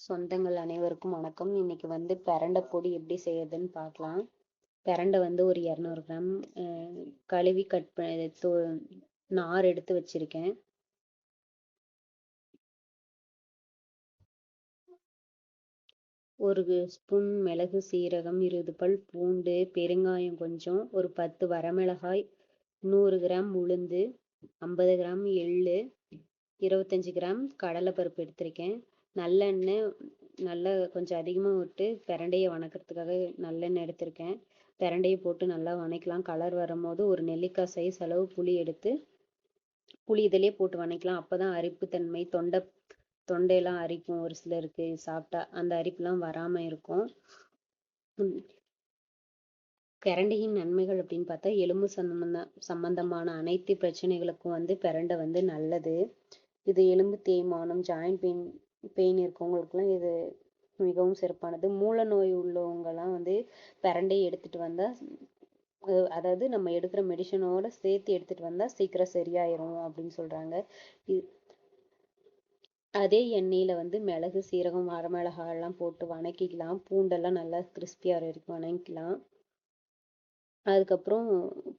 சொந்தங்கள் அனைவருக்கும் வணக்கம். இன்னைக்கு வந்து பிரண்டை பொடி எப்படி செய்யறதுன்னு பார்க்கலாம். பிரண்டை வந்து ஒரு இரநூறு கிராம் கழுவி கட் ப நார் எடுத்து வச்சிருக்கேன். ஒரு ஸ்பூன் மிளகு சீரகம் இருபது பல் பூண்டு பெருங்காயம் கொஞ்சம் ஒரு பத்து வரமிளகாய் நூறு கிராம் உளுந்து ஐம்பது கிராம் எள்ளு இருபத்தஞ்சி கிராம் கடலைப்பருப்பு எடுத்திருக்கேன். நல்லெண்ணெய் நல்லா கொஞ்சம் அதிகமாக விட்டு பிரண்டையை வணக்கிறதுக்காக நல்லெண்ணெய் எடுத்திருக்கேன். பிரண்டையை போட்டு நல்லா வணக்கலாம். கலர் வரும்போது ஒரு நெல்லிக்காய் சைஸ் அளவு புளி எடுத்து புளி இதிலே போட்டு வணக்கலாம். அப்பதான் அரிப்புத்தன்மை தொண்டை தொண்டையெல்லாம் அரிக்கும் ஒரு சிலருக்கு சாப்பிட்டா. அந்த அரிப்புலாம் வராமல் இருக்கும். பிரண்டையின் நன்மைகள் அப்படின்னு பார்த்தா எலும்பு சம்பந்த சம்பந்தமான அனைத்து பிரச்சனைகளுக்கும் வந்து பிரண்டை வந்து நல்லது. இது எலும்பு தேய்மானம் ஜாயிண்ட் பெயின் பெயின் இருக்கவங்களுக்குலாம் இது மிகவும் சிறப்பானது. மூல நோய் உள்ளவங்கலாம் வந்து பிரண்டை எடுத்துட்டு வந்தா அதாவது நம்ம எடுக்கிற மெடிசனோட சேர்த்து எடுத்துட்டு வந்தா சீக்கிரம் சரியாயிரும் அப்படின்னு சொல்றாங்க. அதே எண்ணெயில வந்து மிளகு சீரகம் வரமிளகா எல்லாம் போட்டு வணக்கிக்கலாம். பூண்டெல்லாம் நல்லா கிறிஸ்பியா வரைக்கும் வணக்கிக்கலாம் அதுக்கப்புறம்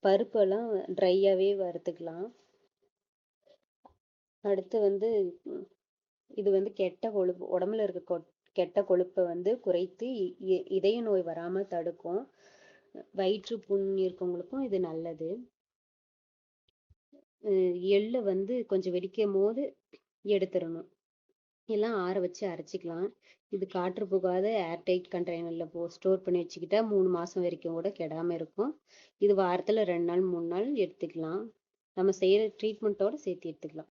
பருப்பெல்லாம் ட்ரையாவே வறுத்துக்கலாம். அடுத்து வந்து இது வந்து கெட்ட கொழுப்பு உடம்புல இருக்க கெட்ட கொழுப்பை வந்து குறைத்து இ- இ- இதய நோய் வராம தடுக்கும். வயிற்று புண் இருக்கவங்களுக்கும் இது நல்லது. எள்ளு வந்து கொஞ்சம் வெடிக்கும் போது எடுத்துடணும். எல்லாம் ஆற வச்சு அரைச்சிக்கலாம். இது காற்று புகாத ஏர்டைட் கண்டெய்னர்ல போ ஸ்டோர் பண்ணி வச்சுக்கிட்டா மூணு மாசம் வரைக்கும் கூட கெடாம இருக்கும். இது வாரத்துல ரெண்டு நாள் மூணு நாள் எடுத்துக்கலாம். நம்ம செய்யற ட்ரீட்மெண்ட்டோட சேர்த்து எடுத்துக்கலாம்.